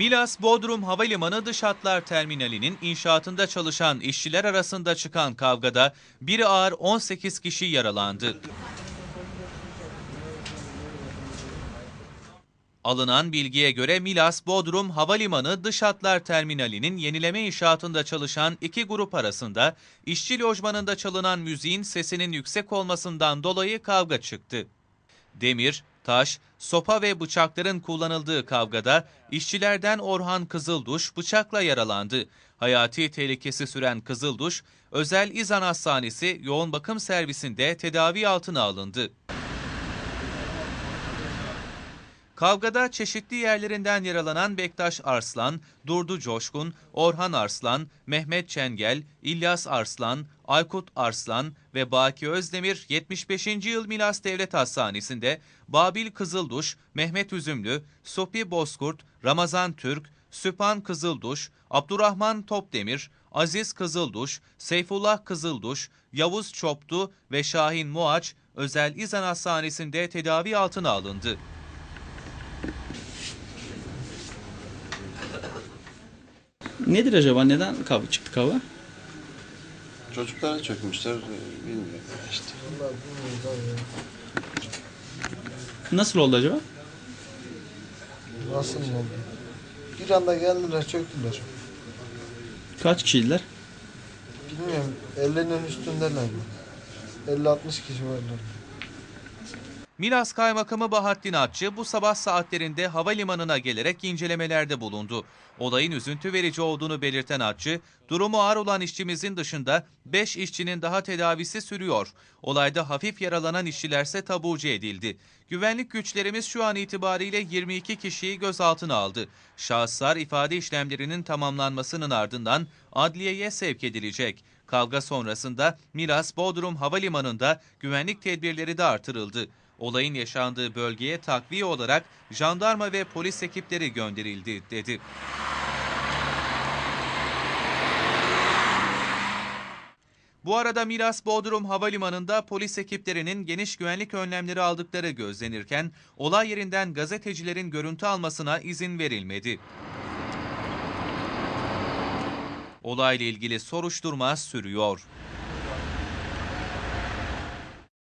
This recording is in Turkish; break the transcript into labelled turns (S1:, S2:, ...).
S1: Milas Bodrum Havalimanı Dış Hatlar Terminali'nin inşaatında çalışan işçiler arasında çıkan kavgada biri ağır 18 kişi yaralandı. Alınan bilgiye göre Milas Bodrum Havalimanı Dış Hatlar Terminali'nin yenileme inşaatında çalışan iki grup arasında işçi lojmanında çalınan müziğin sesinin yüksek olmasından dolayı kavga çıktı. Demir, taş, sopa ve bıçakların kullanıldığı kavgada işçilerden Orhan Kızılduş bıçakla yaralandı. Hayati tehlikesi süren Kızılduş, özel İzan Hastanesi yoğun bakım servisinde tedavi altına alındı. Kavgada çeşitli yerlerinden yaralanan Bektaş Arslan, Durdu Coşkun, Orhan Arslan, Mehmet Çengel, İlyas Arslan, Aykut Arslan ve Baki Özdemir 75. Yıl Milas Devlet Hastanesi'nde Babil Kızılduş, Mehmet Üzümlü, Sopi Bozkurt, Ramazan Türk, Süpan Kızılduş, Abdurrahman Topdemir, Aziz Kızılduş, Seyfullah Kızılduş, Yavuz Çoptu ve Şahin Muaç özel İzan Hastanesi'nde tedavi altına alındı.
S2: Nedir acaba? Neden kavga çıktı kavga?
S3: Çocuklara çökmüşler, e, bilmiyorum işte.
S2: Nasıl oldu acaba?
S4: Nasıl oldu? Bir anda geldiler çöktüler.
S2: Kaç kişiydiler?
S4: Bilmiyorum 50'nin üstündeler mi? 50-60 kişi varlar.
S1: Milas Kaymakamı Bahattin Atçı bu sabah saatlerinde havalimanına gelerek incelemelerde bulundu. Olayın üzüntü verici olduğunu belirten Atçı, durumu ağır olan işçimizin dışında 5 işçinin daha tedavisi sürüyor. Olayda hafif yaralanan işçilerse taburcu edildi. Güvenlik güçlerimiz şu an itibariyle 22 kişiyi gözaltına aldı. Şahıslar ifade işlemlerinin tamamlanmasının ardından adliyeye sevk edilecek. Kavga sonrasında Milas Bodrum Havalimanı'nda güvenlik tedbirleri de artırıldı. Olayın yaşandığı bölgeye takviye olarak jandarma ve polis ekipleri gönderildi dedi. Bu arada Milas Bodrum Havalimanı'nda polis ekiplerinin geniş güvenlik önlemleri aldıkları gözlenirken olay yerinden gazetecilerin görüntü almasına izin verilmedi. Olayla ilgili soruşturma sürüyor.